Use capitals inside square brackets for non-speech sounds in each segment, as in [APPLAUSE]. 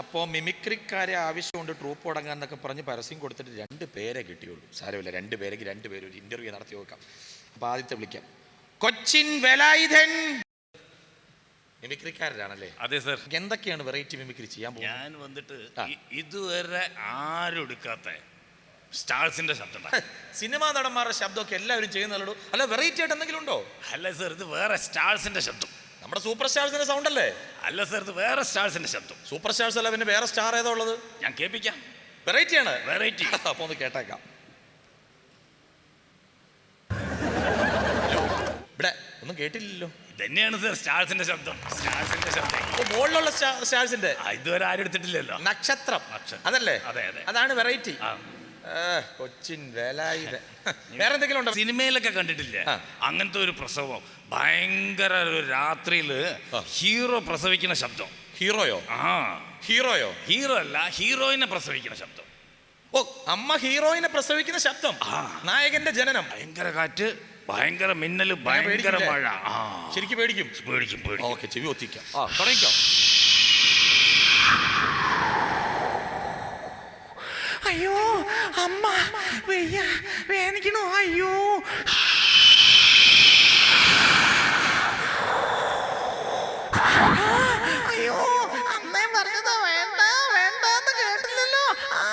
അപ്പോൾ മിമിക്രിക്കാരെ ആവശ്യമുണ്ട് ട്രൂപ്പ് തുടങ്ങാൻ എന്നൊക്കെ പറഞ്ഞ് പരസ്യം കൊടുത്തിട്ട് രണ്ട് പേരെ കിട്ടിയുള്ളൂ. സാരമില്ല രണ്ട് പേരെങ്കിൽ രണ്ട് പേര് ഒരു ഇന്റർവ്യൂ നടത്തി നോക്കാം. അപ്പോൾ ആദ്യത്തെ വിളിക്കാം. കൊച്ചിൻ വെലായുധൻ! മിമിക്രിക്കാരനാണല്ലേ അതെ സർ. എന്തൊക്കെയാണ് വെറൈറ്റി മിമിക്രി ചെയ്യാൻ ഞാൻ വന്നിട്ട് ഇതുവരെ ആരും എടുക്കാത്ത സ്റ്റാർസിന്റെ ശബ്ദം. സിനിമാ നടന്മാരുടെ ശബ്ദമൊക്കെ എല്ലാവരും ചെയ്യുന്നല്ലോ അല്ല വെറൈറ്റി ആയിട്ട് എന്തെങ്കിലും ഉണ്ടോ? അല്ല സർ ഇത് വേറെ സ്റ്റാർസിന്റെ ശബ്ദം. നമ്മുടെ സൂപ്പർ സ്റ്റാർസിന്റെ സൗണ്ട് അല്ലേ? അല്ല സർ ഇത് വേറെ സ്റ്റാർസിന്റെ ശബ്ദം. സൂപ്പർ സ്റ്റാർസ് അല്ല പിന്നെ വേറെ സ്റ്റാർ ഏതാ ഉള്ളത്? ഞാൻ കേൾപ്പിക്കാം. വെറൈറ്റി ആണ്. വെറൈറ്റി [LAUGHS] അപ്പൊ ഒന്ന് കേട്ടേക്കാം. ഇവിടെ ഒന്നും കേട്ടില്ലല്ലോ. ഇതന്നെയാണ് സർ സ്റ്റാർസിന്റെ ശബ്ദം. സ്റ്റാർസിന്റെ ശബ്ദം. ഓ മുകളിലുള്ള സ്റ്റാർസിന്റെ. ആ, ഇതുവരെ ആരും എടുത്തിട്ടില്ലല്ലോ. നക്ഷത്രം. നക്ഷത്രം. അതല്ലേ? അതെ, അതെ. അതാണ് വെറൈറ്റി ആ. കൊച്ചിൻ വേലായുധ [LAUGHS] വേറെ എന്തെങ്കിലും ഉണ്ടോ സിനിമയിലൊക്കെ കണ്ടിട്ടില്ലേ? അങ്ങനത്തെ ഒരു പ്രസവം. ഭയങ്കര ഒരു രാത്രിയിൽ ഹീറോ പ്രസവിക്കുന്ന ശബ്ദം. ഹീറോയോ? ആ. ഹീറോയോ? ഹീറോ അല്ല ഹീറോയിനെ പ്രസവിക്കുന്ന ശബ്ദം. ഓ അമ്മ ഹീറോയിനെ പ്രസവിക്കുന്ന ശബ്ദം. ആ. നായകന്റെ ജനനം. ഭയങ്കര കാറ്റ് ഭയങ്കര മിന്നൽ ഭയങ്കര മഴ. ആ. ശരിക്കും പേടിക്കും? പേടിക്കും പേടിക്കും. ഓക്കെ ചെവി ഒത്തിക്കാം. ആ തുടങ്ങിക്കോ. അയ്യോ. അമ്മ വയ്യ വേദനിക്കണു. അയ്യോ. അയ്യോ അമ്മേ പറഞ്ഞതാ വേണ്ട വേണ്ടെന്ന് കേട്ടില്ലല്ലോ. ആ,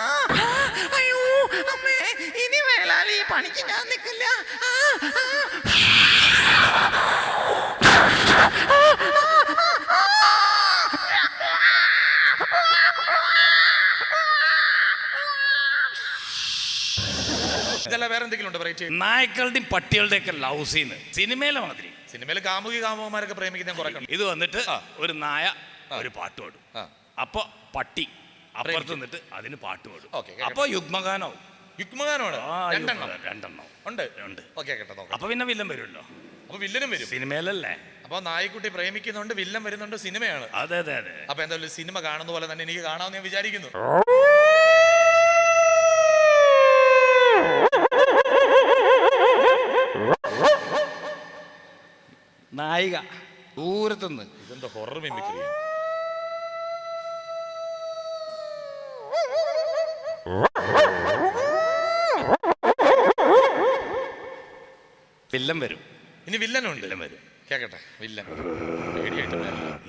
അയ്യോ അമ്മേ ഇനി വേലാലി പണിക്ക് ഞാൻ നിൽക്കില്ല ആ, ആ. വേറെ എന്തെങ്കിലും ഉണ്ടോ വെറൈറ്റി നായ്ക്കളുടെയും പട്ടികളുടെയും ഒക്കെ ലവ് സീന് സിനിമയിലെ മാതിരി. സിനിമയിൽ കാമുകി കാമുകന്മാരൊക്കെ പ്രേമിക്കുന്ന കുറെ കണ്ടു ഇത് വന്നിട്ട്. ഒരു നായ ഒരു പാട്ട് പാടും. ആ. അപ്പൊ പട്ടി അപ്പുറത്ത്. നിന്നിട്ട് അതിന് പാട്ട് പാടും. ഓക്കേ. അപ്പൊ യുഗ്മഗാനോ യുഗ്മഗാനമാണ്? ആ, രണ്ടെണ്ണം. യുഗ്മഗാനം, രണ്ടെണ്ണം. ഉണ്ട്. ഉണ്ട്. ഓക്കെ കേട്ടോ നോക്കാം. അപ്പൊ പിന്നെ വില്ലൻ വരുമല്ലോ. അപ്പൊ വില്ലനും വരും. സിനിമയിലല്ലേ? അപ്പൊ നായ്ക്കുട്ടി പ്രേമിക്കുന്നുണ്ട് വില്ലൻ വരുന്നുണ്ട് സിനിമയാണ്. അതെ അതെ അതെ. അപ്പൊ എന്തായാലും സിനിമ കാണുന്ന പോലെ തന്നെ എനിക്ക് കാണാമെന്ന് ഞാൻ വിചാരിക്കുന്നു. നായിക. ദൂരത്തുനിന്ന്. ഇതെന്താ ഹൊറർ മിമിക്രി വില്ലൻ വരും. ഇനി വില്ലനുണ്ട്. വില്ലൻ വരും. കേക്കട്ടെ വില്ലൻ. പേടിയായിട്ട് വരില്ല.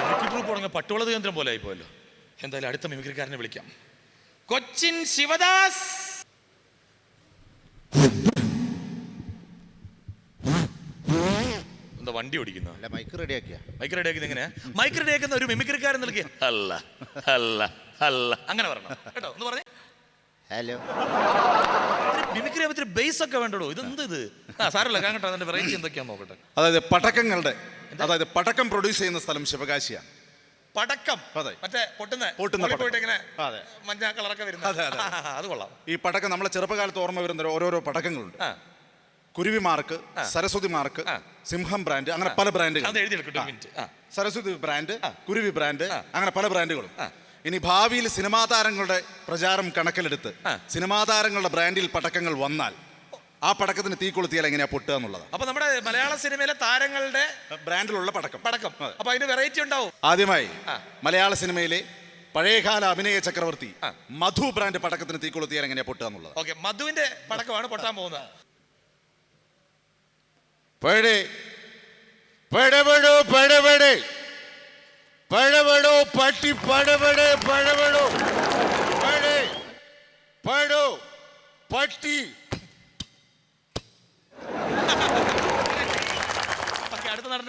[LAUGHS] മിമിക്രി പട്ടുള്ളത് കേന്ദ്രം പോലെ ആയിപ്പോയല്ലോ. എന്തായാലും അടുത്ത മിമിക്രിക്കാരനെ വിളിക്കാം. കൊച്ചിൻ ശിവദാസ്! എന്താ വണ്ടി ഓടിക്കുന്നു? അല്ല മൈക്ക് റെഡിയാക്കിയ മൈക്ക് റെഡിയാക്കുന്നത് എങ്ങനെയാ? മൈക്ക് റെഡിയാക്കുന്ന ഒരു മിമിക്രിക്കാരൻ നൽകിയ അല്ല അല്ല അല്ല. അങ്ങനെ പറഞ്ഞു കേട്ടോ ഒന്ന് പറഞ്ഞേ. ഹലോ മിമിക്രി ആവുമ്പത്തിന് ബേസ് ഒക്കെ വേണ്ടടോ. ഇത് എന്ത് ഇത്? ആ സാരല്ല കാണട്ടെ അതിന്റെ വെറൈറ്റി എന്തൊക്കെയാ നോക്കട്ടെ. അതായത് പടക്കങ്ങളുടെ അതായത് പടക്കം പ്രൊഡ്യൂസ് ചെയ്യുന്ന സ്ഥലം ശിവകാശിയാണ്. പടക്കം. അതെ. മറ്റേ പൊട്ടുന്ന പൊട്ടുന്ന പോയിട്ട് ഇങ്ങനെ. മഞ്ഞ കളറൊക്കെ വരുന്നത് അതെ, അതെ. [LAUGHS] അത്. കൊള്ളാം. ഈ പടക്കം നമ്മളെ ചെറുപ്പകാലത്ത് ഓർമ്മ വരുന്ന ഓരോരോ പടക്കങ്ങളുണ്ട്. Kuruvi mark Saraswathi mark Simham brand അങ്ങനെ പല ബ്രാൻഡുകൾ. സരസ്വതി ബ്രാൻഡ് കുരുവി ബ്രാൻഡ് അങ്ങനെ പല ബ്രാൻഡുകളും. ഇനി ഭാവിയിൽ സിനിമാ താരങ്ങളുടെ പ്രചാരം കണക്കിലെടുത്ത് സിനിമാ താരങ്ങളുടെ ബ്രാൻഡിൽ പടക്കങ്ങൾ വന്നാൽ ആ പടക്കത്തിന് തീ കൊളുത്തിയാൽ എങ്ങനെയാ പൊട്ടുക എന്നുള്ളത്? അപ്പൊ നമ്മുടെ മലയാള സിനിമയിലെ താരങ്ങളുടെ ബ്രാൻഡിലുള്ള പടക്കം. പടക്കം. അപ്പൊ അതിന് വെറൈറ്റി ഉണ്ടാവും. ആദ്യമായി മലയാള സിനിമയിലെ പഴയകാല അഭിനയ ചക്രവർത്തി മധു ബ്രാൻഡ് പടക്കത്തിന് തീ കൊളുത്തിയാൽ എങ്ങനെയാ പൊട്ടുക എന്നുള്ളത്? ഓക്കെ മധുവിന്റെ പടക്കമാണ് പൊട്ടാൻ പോകുന്നത്. പഴേ പടപടോ പടപടേ പടപടോ പട്ടി പടപടേ പഴവടോ പഴേ പഴോ പട്ടി.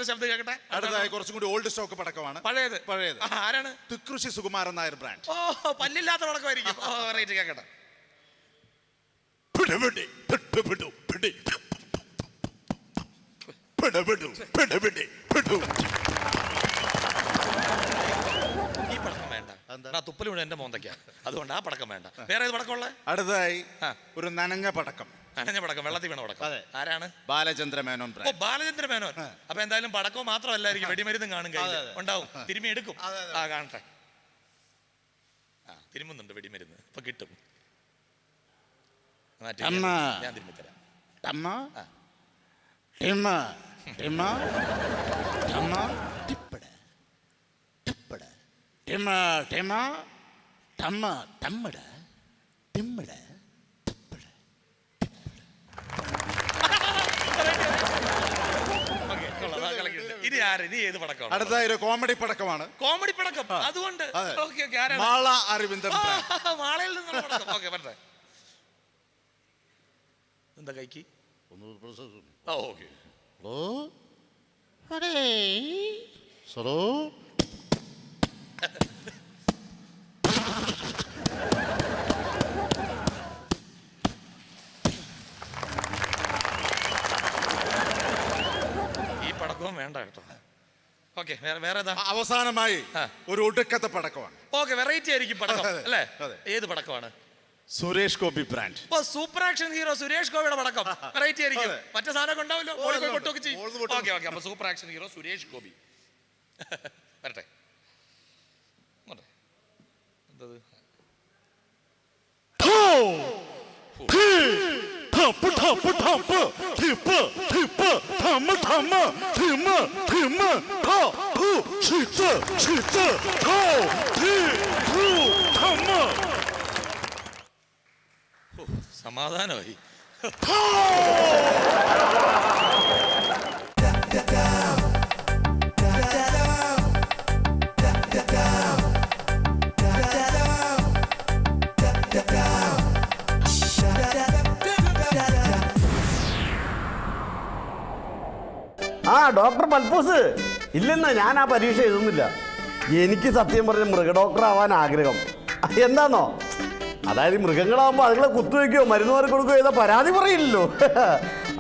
അടുത്ത ശബ്ദം കേൾക്കട്ടെ അടുത്തതായി കുറച്ചും കൂടി ഓൾഡ് സ്റ്റോക്ക് പടക്കമാണ്. പഴയത്. പഴയത്. ആരാണ്? തിക്കൃഷി സുകുമാരൻ നായർ ബ്രാൻഡ് ഓ പല്ലില്ലാത്ത പടക്കമായിരിക്കും. റേറ്റ് കേൾക്കട്ടെ പടപടേ പടപടോ പടേ പടപടോ പടപടേ പടോ ഈ പടക്കം വേണ്ട ആ തുപ്പൽ വീണ് എന്റെ മോന്തയ്ക്ക അതുകൊണ്ട് ആ പടക്കം വേണ്ട. വേറെ ഏത് പടക്കമുള്ള? അടുത്തതായി ആ. ഒരു നനഞ്ഞ പടക്കം. നനഞ്ഞ പടക്കം വെള്ളത്തിൽ വീണ പടക്കം. അതെ. ആരാണ്? ബാലചന്ദ്ര മേനോൻ ഓ ബാലചന്ദ്ര മേനോൻ. അപ്പൊ എന്തായാലും പടക്കവും മാത്രമല്ലായിരിക്കും വെടിമരുന്നും കാണും കയ്യിൽ അതെ, അതെ. ഉണ്ടാവും. തിരുമ്മി എടുക്കും. അതെ, അതെ. ആ കാണട്ടെ. ആ തിരുമുന്നുണ്ട് വെടിമരുന്ന്. ഇപ്പൊ കിട്ടും. മാറ്റി അമ്മ. ഞാൻ തിരുമ്മി തരാം ടമ്മ ടിമ്മ? ടിമ്മ? ടമ്മ? ടിപ്പട ടിപ്പട ടിമ്മ ടിമ്മ തമ്മ തമ്മട കളക്കിയിട്ടുണ്ട്. ഇനി ആര്? ഇനി ഏത് പടക്കമാണ്? അടുത്ത ഒരു കോമഡി പടക്കമാണ്. കോമഡി പടക്കം? അതുകൊണ്ട്? അതെ. ഓക്കെ ഓക്കെ ആരാണ്? മാള അരവിന്ദൻ മാളയിൽ നിന്നുള്ള പടക്കം. ഓക്കെ പറ്റേ എന്താ കൈക്ക്? Okay hello? അടേ സലോ ഈ പടക്കവും വേണ്ട കേട്ടോ. ഓക്കെ വേറെ വേറെ ഏതാ അവസാനമായി ഒരു ഒടുക്കത്തെ പടക്കമാണ്. ഓക്കെ വെറൈറ്റി ആയിരിക്കും പടക്കം അല്ലേ? ഏത് പടക്കമാണ്? സുരേഷ് ഗോപി ബ്രാൻഡ്. ഇപ്പൊ സൂപ്പർ ആക്ഷൻ ഹീറോ സുരേഷ് ഗോപിയുടെ പടക്കം. വെറൈറ്റി ആയിരിക്കും. മറ്റേ സാധനം ഉണ്ടാവല്ലോ. ഓക്കെ ഓക്കെ അപ്പൊ super action hero Suresh Gopi. വരട്ടെ. എന്തത് ടപ്പ് ടപ്പ് ടപ്പ് ടിപ്പ് ടിപ്പ് ടമ്മ ടമ്മ ടിമ്മ ടിമ്മ ട ടു ഷിറ്റ് ഷിറ്റ് ടോ ടി ടു ടമ്മ സമാധാനമായി. ആ ഡോക്ടർ മൽപൂസ്. ഇല്ലെന്നാ ഞാൻ ആ പരീക്ഷ എഴുതുന്നില്ല. എനിക്ക് സത്യം പറഞ്ഞ മൃഗ ഡോക്ടർ ആവാൻ ആഗ്രഹം. എന്താന്നോ? അതായത് മൃഗങ്ങളാവുമ്പോൾ മൃഗങ്ങളാകുമ്പോൾ അതുങ്ങളെ കുത്തുവെക്കുകയോ മരുന്ന് മാറി കൊടുക്കുകയോ ചെയ്താൽ പരാതി പറയില്ലല്ലോ.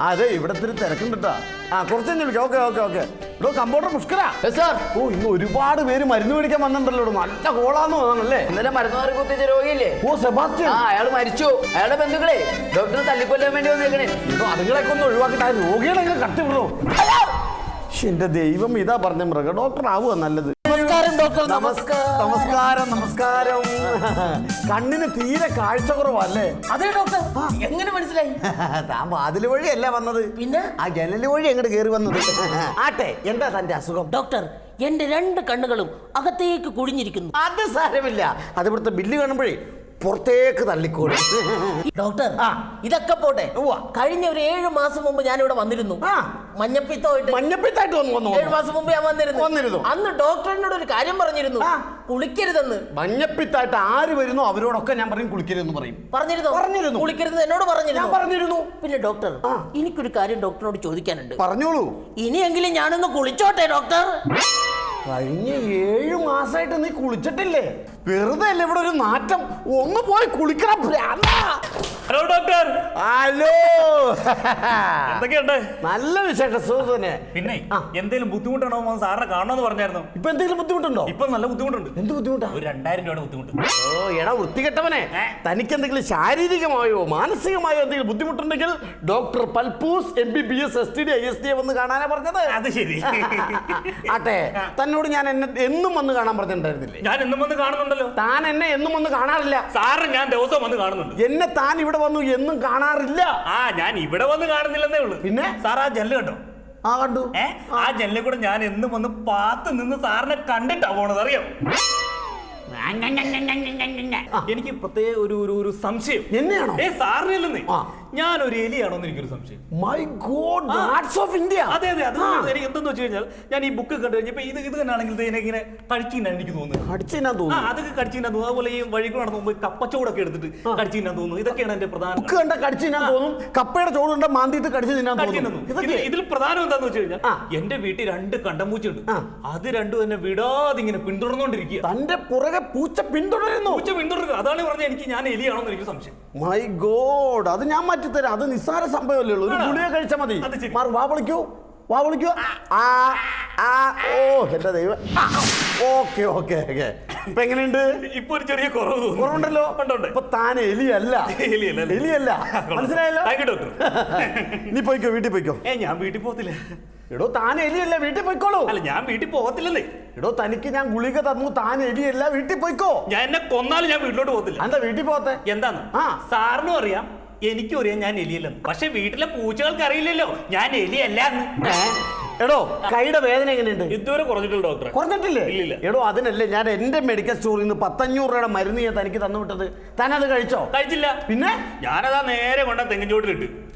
അതെ ഇവിടത്തെ ഇത്തിരി തിരക്കുണ്ടിട്ടാ. ആ കുറച്ച് വിളിക്കാം. Okay okay okay. ഇവിടെ കമ്പൗണ്ടർ മുഷ്കരാ സാർ ഓ ഇന്ന് ഒരുപാട് പേര് മരുന്ന് മേടിക്കാൻ വന്നിട്ടുണ്ടല്ലോ. നല്ല കോളാന്ന് തോന്നണല്ലേ? ഇന്നലെ മരുന്ന് മാറി കുത്തിച്ച രോഗിയില്ലേ? ഓ സെബാസ്റ്റ്യൻ. ആ അയാൾ മരിച്ചു. അയാളുടെ ബന്ധുക്കളെ ഡോക്ടറെ തല്ലിക്കൊല്ലാൻ വേണ്ടി വന്നേക്കണേ. ഇപ്പൊ അതുങ്ങളൊക്കെ ഒന്ന് ഒഴിവാക്കിട്ട് ആ രോഗികളെ കട്ടിവിടണോ? എന്റെ ദൈവം ഇതാ പറഞ്ഞ മൃഗ. ഡോക്ടർ ആവുക നല്ലത്. നമസ്കാരം ഡോക്ടർ നമസ്കാരം. നമസ്കാരം നമസ്കാരം. കണ്ണിന് തീരെ കാഴ്ച കുറവല്ലേ അതെ ഡോക്ടർ എങ്ങനെ മനസ്സിലായി? [LAUGHS] താൻ വഴി വഴിയല്ല വന്നത്. പിന്നെ? ആ ജനൽ വഴി അങ്ങോട്ട് കയറി വന്നത്. [LAUGHS] ആട്ടെ എന്താ തന്റെ അസുഖം? ഡോക്ടർ എന്റെ രണ്ട് കണ്ണുകളും അകത്തേക്ക് കുഴിഞ്ഞിരിക്കുന്നു. അത് സാരമില്ല. അത് ഇവിടുത്തെ ബില്ല് കാണുമ്പോഴേ പുറത്തേക്ക് തള്ളിക്കോളും ഡോക്ടർ ആ. ഇതൊക്കെ പോട്ടെ ഉവ്വ. കഴിഞ്ഞ ഒരു ഏഴു മാസം മുമ്പ് ഞാൻ ഇവിടെ വന്നിരുന്നു ആ. മഞ്ഞപ്പിത്തമായിട്ട് മഞ്ഞപ്പിത്തായിട്ട് വന്നു വന്നു ഏഴു വന്നു. മാസം മുമ്പ് ഞാൻ വന്നിരുന്നു വന്നിരുന്നു. അന്ന് ഡോക്ടറിനോട് ഒരു കാര്യം പറഞ്ഞിരുന്നു ആ. കുളിക്കരുതെന്ന് മഞ്ഞപ്പിത്തായിട്ട് ആര് വരുന്നോ അവരോടൊക്കെ ഞാൻ പറയും കുളിക്കരുതെന്ന് പറയും പറഞ്ഞിരുന്നു പറഞ്ഞിരുന്നു. കുളിക്കരുത് എന്നോട് പറഞ്ഞിരുന്നു ഞാൻ പറഞ്ഞിരുന്നു പിന്നെ ഡോക്ടർ ആ. എനിക്കൊരു കാര്യം ഡോക്ടറിനോട് ചോദിക്കാനുണ്ട് പറഞ്ഞോളൂ ഇനിയെങ്കിലും ഞാനൊന്ന് കുളിച്ചോട്ടെ ഡോക്ടർ കഴിഞ്ഞ ഏഴു മാസമായിട്ട് നീ കുളിച്ചിട്ടില്ലേ വെറുതെ അല്ലേ ഇവിടെ ഒരു നാറ്റം? ഒന്ന് പോയി കുളിക്കണം. Hello doctor. ഹലോ. എന്തൊക്കെയുണ്ട്? നല്ല വിശേഷം പിന്നെ എന്തെങ്കിലും ബുദ്ധിമുട്ടാണോ സാറിനെ കാണണമെന്ന് പറഞ്ഞായിരുന്നു. ഇപ്പൊ എന്തെങ്കിലും ബുദ്ധിമുട്ടുണ്ടോ? ഇപ്പൊ നല്ല ബുദ്ധിമുട്ടുണ്ട്. എന്ത് ബുദ്ധിമുട്ടാ? ഒരു രണ്ടായിരം രൂപയുടെ ബുദ്ധിമുട്ട്. ഓ എടാ വൃത്തികെട്ടവനെ. തനിക്ക് എന്തെങ്കിലും ശാരീരികമായോ മാനസികമായോ എന്തെങ്കിലും ബുദ്ധിമുട്ടുണ്ടെങ്കിൽ doctor Palpoos M B B S S T D I S D വന്ന് കാണാനാ പറഞ്ഞത്. അത് ശരി. ആട്ടെ തന്നോട് ഞാൻ എന്നെ എന്നും വന്ന് കാണാൻ പറഞ്ഞിട്ടുണ്ടായിരുന്നില്ലേ? ഞാൻ എന്നും വന്ന് കാണുന്നുണ്ടല്ലോ. താൻ എന്നെ എന്നും വന്ന് കാണാറില്ല. സാറ് ഞാൻ ദിവസം വന്ന് കാണുന്നുണ്ട്. എന്നെ താൻ ഇവിടെ വന്നു എന്നും കാണാറില്ല. ആ ഞാൻ ഇവിടെ വന്ന് കാണുന്നില്ലെന്നേ ഉള്ളൂ. പിന്നെ? സാർ ആ ജെല്ല് കണ്ടോ? ആ കണ്ടു. ഏ ആ ജെല്ലിൽ കൂടെ ഞാൻ എന്നും വന്ന് പാത്ത് നിന്ന് സാറിനെ കണ്ടിട്ടാ പോണത് അറിയാം? എനിക്ക് പ്രത്യേക ഒരു ഒരു ഒരു സംശയം. എന്നെയാണോ? ഏ സാറിനില്ലെന്നേ ആ. ഞാൻ ഒരു എലിയാണോന്ന് എനിക്കൊരു സംശയം. My god arts of India അതെ അതെ അത് എനിക്ക് എന്തെന്ന് വെച്ച് കഴിഞ്ഞാൽ ഞാൻ ഈ ബുക്ക് കണ്ടു കഴിഞ്ഞപ്പോ ഇത് ഇത് തന്നെയാണെങ്കിൽ ഇങ്ങനെ കഴിച്ചിന്നാ എനിക്ക് തോന്നുന്നത്. അടിച്ചു ഞാൻ തോന്നുന്നു അതൊക്കെ കടിച്ചിന്നാ തോന്നുന്നു അതുപോലെ ഈ വഴിക്ക് നടന്നു പോകുമ്പോൾ കപ്പച്ചോടൊക്കെ എടുത്തിട്ട് കടിച്ചിന്നാ തോന്നുന്നു ഇതൊക്കെയാണ് എന്റെ പ്രധാന ബുക്ക് കണ്ട കടിച്ചു തിന്നാൻ തോന്നും. കപ്പയുടെ ചോടുണ്ട മാന്തിയിട്ട് കടിച്ചു തിന്നാൻ തോന്നും. തോന്നുന്നു. ഇതൊക്കെ ഇതിൽ- പ്രധാനം എന്താന്ന് വെച്ച് കഴിഞ്ഞാൽ എന്റെ വീട്ടിൽ രണ്ട് കണ്ടമ്പൂച്ചുണ്ട്. അത് രണ്ടും എന്നെ വിടാതെ ഇങ്ങനെ പിന്തുടർന്നുകൊണ്ടിരിക്കുക തന്റെ പുറകെ പൂച്ച പിന്തുടരുന്നു. പൂച്ച പിന്തുടരുക. അതാണ് പറഞ്ഞ എനിക്ക് ഞാൻ എലിയാണോ എനിക്ക് സംശയം. മൈ ഗോഡ് അത് ഞാൻ മാറ്റിത്തരാം അത് നിസ്സാര സംഭവമല്ലേ ഉള്ളൂ. ഒരു? ഗുളിക കഴിച്ചാൽ മതി. മാറും വാ വിളിക്കൂ. വാ വിളിക്കൂ. ആ ആ ഓ എന്റെ ദൈവം. Okay okay okay. ഇപ്പൊ എങ്ങനെയുണ്ട്? ഇപ്പൊ ഒരു ചെറിയ കുറവ് കുറവുണ്ടല്ലോ. ഇപ്പൊ താൻ എലിയല്ല. എലിയല്ല, മനസ്സിലായല്ലോ? you, [LAUGHS] നീ പോയിക്കോ വീട്ടിൽ പോയിക്കോ. ഏ ഞാൻ വീട്ടിൽ പോകത്തില്ല. എടോ താൻ എലിയല്ല വീട്ടിൽ പോയിക്കോളൂ. അല്ല ഞാൻ വീട്ടിൽ പോകത്തില്ലെന്നേ. എടോ തനിക്ക് ഞാൻ ഗുളിക തന്നു താൻ എലിയല്ല വീട്ടിൽ പോയിക്കോ. ഞാൻ എന്നെ കൊന്നാലും ഞാൻ വീട്ടിലോട്ട് പോകത്തില്ല. എന്താ വീട്ടിൽ പോകത്തെ? എന്താന്ന്? ആ. സാറിനും അറിയാം. എനിക്കും അറിയാം ഞാൻ എലിയല്ലെന്ന് പക്ഷെ വീട്ടിലെ പൂച്ചകൾക്ക് അറിയില്ലല്ലോ. ഞാൻ എലിയല്ല എന്ന്. എടോ കൈയുടെ വേദന എങ്ങനെയുണ്ട്? ഇതുവരെ കുറഞ്ഞിട്ടുണ്ട് ഡോക്ടർ കുറഞ്ഞിട്ടില്ലേ? ഇല്ലില്ല. എടോ അതിനല്ലേ ഞാൻ എന്റെ മെഡിക്കൽ സ്റ്റോറിൽ നിന്ന് പത്തഞ്ഞൂറ് രൂപയുടെ മരുന്ന് ഞാൻ തനിക്ക് തന്നു വിട്ടത് താൻ അത് കഴിച്ചോ? കഴിച്ചില്ല. പിന്നെ? ഞാനതാ നേരെ കൊണ്ട തെങ്ങിൻ ചോട്ടിലിട്ട്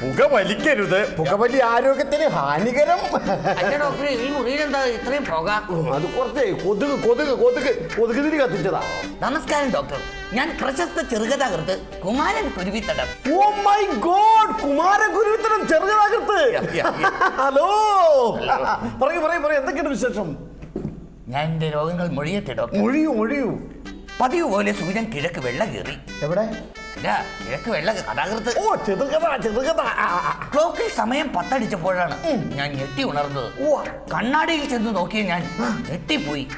പുക വലിക്കരുത് പുകവലി ആരോഗ്യത്തിന് ഹാനികരം. അല്ല ഡോക്ടർ ഈ മുറിയിൽ എന്താ ഇത്രയും പുക? അത് കുറച്ചേ കൊതുക് കൊതുക് കൊതുക് കൊതുക് തിരി കത്തിച്ചതാ. നമസ്കാരം ഡോക്ടർ. ഞാൻ പ്രശസ്ത ചെറുകഥാകൃത്ത് കുമാരൻ കുരുവിത്തടം. ഓ മൈ ഗോഡ് കുമാരൻ കുരുവിത്തടം ചെറുകഥാകൃത്ത്. ഹലോ. പറയൂ പറയൂ പറയൂ എന്തൊക്കെയാണ് വിശേഷം? ഞാൻ എന്റെ രോഗങ്ങൾ മൊഴിയട്ടെ ഡോക്ടർ. മൊഴിയൂ മൊഴിയൂ. പതിവ് പോലെ സൂര്യൻ കിഴക്ക് വെള്ളം കയറി എവിടെ? അല്ല കിഴക്ക് വെള്ള കഥാകൃത്ത്. ഓ ചെറുകഥ ചെറുകഥ. ക്ലോക്കിൽ സമയം പത്തടിച്ചപ്പോഴാണ് ഞാൻ ഞെട്ടി ഉണർന്നത്. ഓ കണ്ണാടിയിൽ ചെന്ന് നോക്കിയ ഞാൻ ഞെട്ടിപ്പോയി.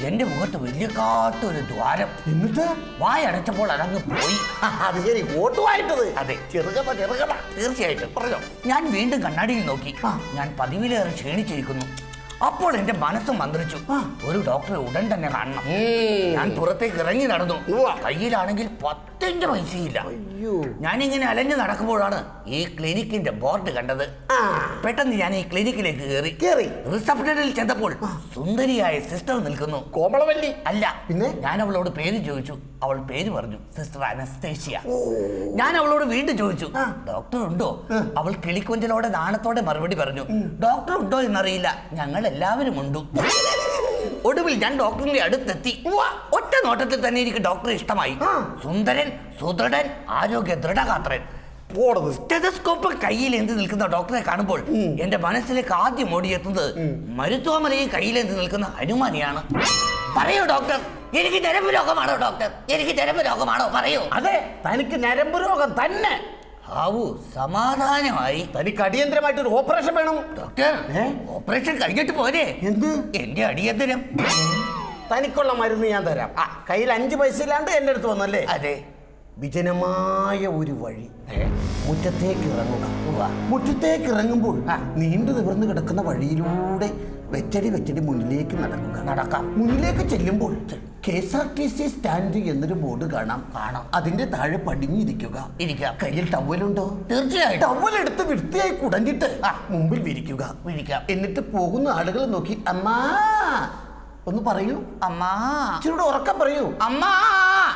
എന്റെ മുഖത്ത് വലിയ കാട്ടൊരു ദ്വാരം. എന്നിട്ട്? വായ വായടച്ചപ്പോൾ അതങ്ങ് പോയി. അത് ശരി. ഓട്ടുമായിട്ടത് അതെ. ചെറുകഥ ചെറുകഥ. തീർച്ചയായിട്ടും. പറഞ്ഞോ? ഞാൻ വീണ്ടും കണ്ണാടിയിൽ നോക്കി. ഞാൻ പതിവിലേറെ ക്ഷീണിച്ചിരിക്കുന്നു. അപ്പോൾ എന്റെ മനസ്സ് മന്ത്രിച്ചു. ഒരു ഡോക്ടറെ ഉടൻ തന്നെ കാണണം. ഞാൻ പുറത്തേക്ക് ഇറങ്ങി നടന്നു. കയ്യിലാണെങ്കിൽ കയ്യിലാണെങ്കിൽ പത്തിന്റെ പൈസയില്ല. അയ്യോ. ഞാനിങ്ങനെ അലഞ്ഞു നടക്കുമ്പോഴാണ് ഈ ക്ലിനിക്കിന്റെ ബോർഡ് കണ്ടത്. പെട്ടെന്ന് ഞാൻ ഈ ക്ലിനിക്കിലേക്ക് കയറി കയറി റിസപ്ഷനിൽ ചെന്നപ്പോൾ സുന്ദരിയായ സിസ്റ്റർ നിൽക്കുന്നു. കോമളവല്ലി. അല്ല പിന്നെ? ഞാൻ അവളോട് പേര് ചോദിച്ചു. അവൾ പേര് പറഞ്ഞു സിസ്റ്റർ അനസ്തേഷ്യ ഞാൻ അവളോട് വീണ്ടും ചോദിച്ചു ഡോക്ടർ ഉണ്ടോ? അവൾ കിളിക്കൊഞ്ചലോടെ നാണത്തോടെ മറുപടി പറഞ്ഞു ഡോക്ടർ ഉണ്ടോ എന്നറിയില്ല. ഞങ്ങൾ എല്ലാവരും ഉണ്ട്. ഒടുവിൽ ഞാൻ ഡോക്ടറിന്റെ അടുത്തെത്തി. ഒറ്റ നോട്ടത്തിൽ തന്നെ എനിക്ക് ഡോക്ടറെ ഇഷ്ടമായി. സുന്ദരൻ സുദൃഢൻ ആരോഗ്യ ദൃഢഗാത്രൻ. സ്റ്റെതസ്കോപ്പ് കയ്യിൽ എന്ത് നിൽക്കുന്ന ഡോക്ടറെ കാണുമ്പോൾ എന്റെ മനസ്സിലേക്ക് ആദ്യം ഓടിയെത്തുന്നത് മരുത്വമലയിൽ കയ്യിൽ എന്ത് നിൽക്കുന്ന ഹനുമാനെയാണ്. പറയൂ ഡോക്ടർ എനിക്ക് നരമ്പ് രോഗമാണോ ഡോക്ടർ? എനിക്ക് നരമ്പ് രോഗമാണോ? പറയൂ. അതെ തനിക്ക് നരമ്പ് രോഗം തന്നെ. ഹാവു സമാധാനമായി. തനിക്ക് അടിയന്തരമായിട്ട് ഒരു ഓപ്പറേഷൻ വേണം. ഡോക്ടർ ഓപ്പറേഷൻ കഴിഞ്ഞിട്ട് പോരെ. എന്ത്? എന്റെ അടിയന്തരം. തനിക്കുള്ള മരുന്ന് ഞാൻ തരാം. ആ കയ്യിൽ അഞ്ച് പൈസ ഇല്ലാണ്ട് എന്റെ അടുത്ത് വന്നല്ലേ? അതെ. വിജനമായ ഒരു വഴി. മുറ്റത്തേക്ക് ഇറങ്ങുക. മുറ്റത്തേക്ക് ഇറങ്ങുമ്പോൾ നീണ്ടു നിവർന്നു കിടക്കുന്ന വഴിയിലൂടെ വെച്ചടി വെച്ചടി മുന്നിലേക്ക് നടക്കുക. നടക്കാം. മുന്നിലേക്ക് ചെല്ലുമ്പോൾ K S R T C stand എന്നൊരു ബോർഡ് കാണാം. കാണാം. അതിന്റെ താഴെ പടിഞ്ഞിരിക്കുക. ഇരിക്കുക. കയ്യിൽ ടവലുണ്ടോ തീർച്ചയായും ടവൽ എടുത്ത് വൃത്തിയായി കുടഞ്ഞിട്ട് മുമ്പിൽ വിരിക്കുക. വിരിക്കാം എന്നിട്ട് പോകുന്ന ആളുകൾ നോക്കി അമ്മാ! ഒന്ന് പറയൂ. അമ്മാ! ഇച്ചിരൂടെ ഉറക്കം പറയൂ. അമ്മാ!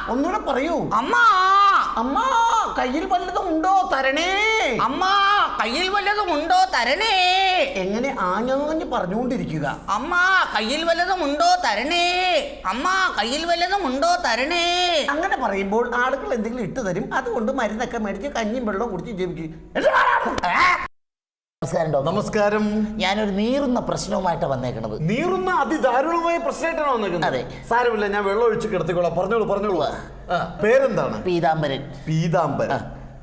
ഒന്നുകൂടെ പറയൂ. അമ്മാ! അമ്മാ! കയ്യിൽ വല്ലതും ഉണ്ടോ? തരണേ! അമ്മാ! കയ്യിൽ വല്ലതും ഉണ്ടോ തരണേ? എങ്ങനെ ആഞ്ഞാഞ്ഞ് പറഞ്ഞുകൊണ്ടിരിക്കുക? അമ്മ കയ്യിൽ വല്ലതും ഉണ്ടോ തരണേ? അമ്മ കയ്യിൽ വല്ലതും ഉണ്ടോ തരണേ? അങ്ങനെ പറയുമ്പോൾ ആളുകൾ എന്തെങ്കിലും ഇട്ട് തരും. അതുകൊണ്ട് മരുന്നൊക്കെ മേടിച്ച് കഞ്ഞിയും വെള്ളവും കുടിച്ച് ജീവിക്കും. നമസ്കാരം ഡോക്ടർ നമസ്കാരം. ഞാനൊരു നീറുന്ന പ്രശ്നവുമായിട്ട് വന്നേക്കണത്. നീറുന്ന അതിദാരുണമായ പ്രശ്നമായിട്ടാണ് വന്നേക്കുന്നത്? അതെ. സാരമില്ല ഞാൻ വെള്ളം ഒഴിച്ച് കിടത്തിക്കോളാം. പറഞ്ഞോളൂ പറഞ്ഞോളൂ. ആ, പേരെന്താണ്? പീതാംബരൻ. പീതാംബരൻ.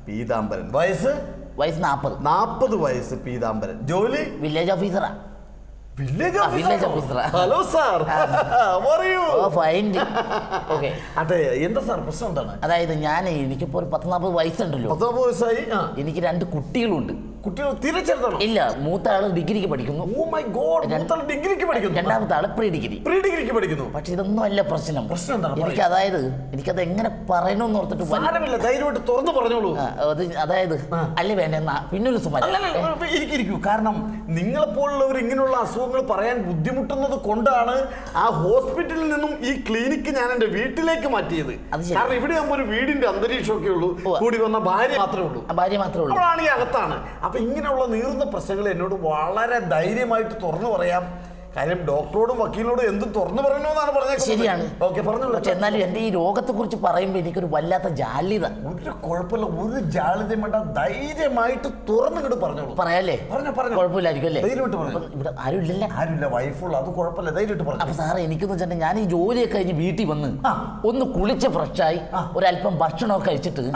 പീതാംബരൻ. വയസ്സ്? വയസ്സ് നാൽപ്പത് നാൽപ്പത് വയസ്സ് പീതാംബരൻ. ജോലി? വില്ലേജ് ഓഫീസറാ വില്ലേജ്. ഹലോ സാർ പറയൂ ഓക്കെ അതെ എന്താ സാർ പ്രശ്നം എന്താണ്? അതായത് ഞാൻ എനിക്കിപ്പോൾ ഒരു പത്ത് നാൽപ്പത് വയസ്സുണ്ടല്ലോ. പത്തൊമ്പത് വയസ്സായി? എനിക്ക് രണ്ട് കുട്ടികളുണ്ട്. കുട്ടികൾ തിരിച്ചെടുത്തണം ഇല്ല മൂത്ത ആൾ ഡിഗ്രിക്ക് പഠിക്കുന്നു. ഓ മൈ ഗോഡ് മൂത്താൾ ഡിഗ്രിക്ക് പഠിക്കുന്നു. രണ്ടാമത്തെ ആൾ പ്രീ ഡിഗ്രി പ്രീ ഡിഗ്രിക്ക് പഠിക്കുന്നു. പക്ഷെ ഇതൊന്നും അല്ല പ്രശ്നം. പ്രശ്നം എന്താണ്? എനിക്ക് അതായത് എനിക്കത് എങ്ങനെ പറയണമെന്ന് ഓർത്തിട്ട് സാരമില്ല ധൈര്യമായിട്ട് തുറന്നു പറഞ്ഞോളൂ. അത് അതായത് അല്ലേ വേണ്ട എന്നാ പിന്നൊരു സുമ ഇരിക്കൂ. കാരണം നിങ്ങളെപ്പോലുള്ളവർ ഇങ്ങനെയുള്ള അസുഖങ്ങൾ പറയാൻ ബുദ്ധിമുട്ടുന്നത് കൊണ്ടാണ് ആ ഹോസ്പിറ്റലിൽ നിന്നും ഈ ക്ലിനിക്ക് ഞാൻ എന്റെ വീട്ടിലേക്ക് മാറ്റിയത്. കാരണം ഇവിടെ ആകുമ്പോൾ ഒരു വീടിന്റെ അന്തരീക്ഷമൊക്കെ ഉള്ളൂ. കൂടി വന്ന ഭാര്യ മാത്രമേ ഉള്ളൂ. ഭാര്യ മാത്രമേ ഉള്ളൂ. അപ്പോഴാണ് ഈ അകത്താണ്. അപ്പൊ ഇങ്ങനെയുള്ള നീറുന്ന പ്രശ്നങ്ങൾ എന്നോട് വളരെ ധൈര്യമായിട്ട് തുറന്നു പറയാം. കാര്യം ഡോക്ടറോടും വക്കീലിനോടും എന്തും തുറന്നു പറയണമെന്നാണ് പറഞ്ഞത് ശരിയാണ്. ഓക്കെ പറഞ്ഞോളൂ. പക്ഷെ എന്നാലും എന്റെ ഈ രോഗത്തെ കുറിച്ച് പറയുമ്പോൾ എനിക്കൊരു വല്ലാത്ത ജാലിത ഒരു കുഴപ്പമില്ല. ഒരു ജാളിതയും വേണ്ട. ധൈര്യമായിട്ട് തുറന്നിട്ട് പറഞ്ഞോളൂ. പറയാല്ലേ? പറഞ്ഞു പറഞ്ഞു. കുഴപ്പമില്ലായിരിക്കും അല്ലേ? ധൈര്യമായിട്ട് പറഞ്ഞോ. അപ്പം ഇവിടെ ആരും ഇല്ലല്ലേ? ആരുമില്ല. വൈഫുള്ള. അത് കുഴപ്പമില്ല. ധൈര്യമായിട്ട് അപ്പൊ പറഞ്ഞു സാറേ എനിക്കെന്ന് വെച്ചിട്ടുണ്ടെങ്കിൽ ഞാൻ ഈ ജോലിയൊക്കെ കഴിഞ്ഞ് വീട്ടിൽ വന്ന് ഒന്ന് കുളിച്ച് ഫ്രഷായി. ഒരല്പം ഭക്ഷണമൊക്കെ കഴിച്ചിട്ട്.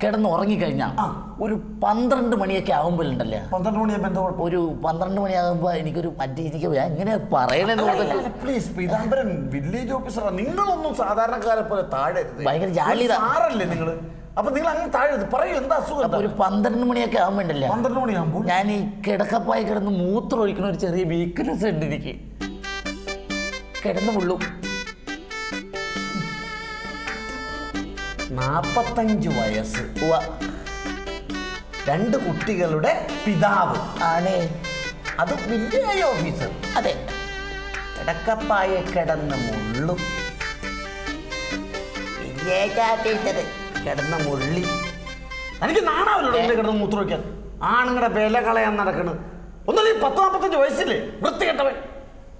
കിടന്ന് ഉറങ്ങിക്കഴിഞ്ഞാൽ ഒരു പന്ത്രണ്ട് മണിയൊക്കെ ആകുമ്പോഴുണ്ടല്ലേ പന്ത്രണ്ട് മണിയാകുമ്പോൾ എന്താ കുഴപ്പം? ഒരു പന്ത്രണ്ട് മണിയാകുമ്പോൾ എനിക്കൊരു മറ്റേ എനിക്ക് എങ്ങനെ പറയണെന്ന് പ്ലീസ് പീതാംബരൻ വില്ലേജ് ഓഫീസറാ നിങ്ങളൊന്നും സാധാരണക്കാരെ പോലെ താഴെ ഭയങ്കര ജാലി ആറല്ലേ നിങ്ങൾ അപ്പൊ നിങ്ങൾ അങ്ങനെ താഴെ പറയൂ എന്താ അസുഖം ഒരു പന്ത്രണ്ട് മണിയൊക്കെ ആകുമ്പോണ്ടല്ലേ പന്ത്രണ്ട് മണിയാകുമ്പോൾ ഞാൻ ഈ കിടക്കപ്പായി കിടന്ന് മൂത്രം ഒഴിക്കുന്ന ഒരു ചെറിയ വീക്ക്നെസ് ഉണ്ട് എനിക്ക്. കിടന്നു മുള്ളും. നാപ്പത്തഞ്ച് വയസ്സ്. രണ്ട് കുട്ടികളുടെ പിതാവ്. ആണേ. അത് വില്ലേജ് ഓഫീസർ. അതെ. കിടക്കപ്പായ കിടന്ന് മുള്ളും. വില്ലേജ് ഓഫീസർ കിടന്ന മുള്ളി. എനിക്ക് നാണാവില്ലോ കിടന്ന് മൂത്ര വയ്ക്കാൻ ആണുങ്ങളുടെ വില കളയാൻ നടക്കണ്. ഒന്നല്ല ഈ പത്ത് നാൽപ്പത്തഞ്ച് വയസ്സില്ലേ? വൃത്തികെട്ടവൻ.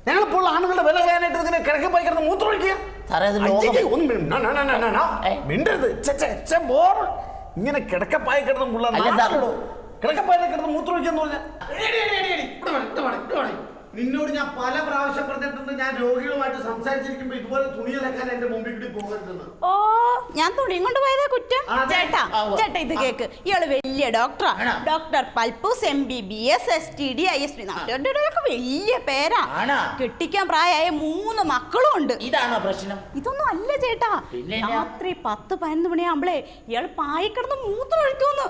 ഞങ്ങളിപ്പോൾ ആണുങ്ങളുടെ വില കളയാനായിട്ട് ഇങ്ങനെ കിടക്കപ്പായി കിടന്ന് മൂത്ര ഒഴിക്കുക? സാറേ, അത് ലോകം- അയ്യയ്യ, ഒന്ന് മിണ്ട- ന- ന- ന- ന- ന- ന. ഏ? മിണ്ടരുത് ഛെ, ഛെ, ഛെ, ബോർ. ഇങ്ങനെ കിടക്കപ്പായ കിടന്ന് മുള്ള അല്ല, സാർ- കിടക്കപ്പായ കിടന്ന് മൂത്രം ഒഴിക്കാന്ന് പറഞ്ഞാൽ നിന്നോട് ഞാൻ പല പ്രാവശ്യം പറഞ്ഞിട്ടുണ്ട് ഞാൻ രോഗികളുമായിട്ട് സംസാരിച്ചിരിക്കുമ്പോ ഇതുപോലെ തുണി അലക്കാൻ എന്റെ മുമ്പിൽ കൂടി പോകരുതെന്ന്. ഓ ഞാൻ തുണി കൊണ്ട് പോയതാ കുറ്റം? ചേട്ടാ ചേട്ടാ ഇത് കേക്ക്. ഇയാൾ വലിയ ഡോക്ടറാണ് doctor Palpoos M B B S S T D I S വലിയ പേരാ. കെട്ടിക്കാൻ പ്രായമായ മൂന്ന് മക്കളും ഉണ്ട്. ഇതാണോ പ്രശ്നം? ഇതൊന്നും അല്ല ചേട്ടാ. രാത്രി പത്ത് പതിനൊന്ന് മണിയാകുമ്പളേ ഇയാൾ പായക്കിടന്ന് മൂത്രം ഒഴിക്കുമെന്ന്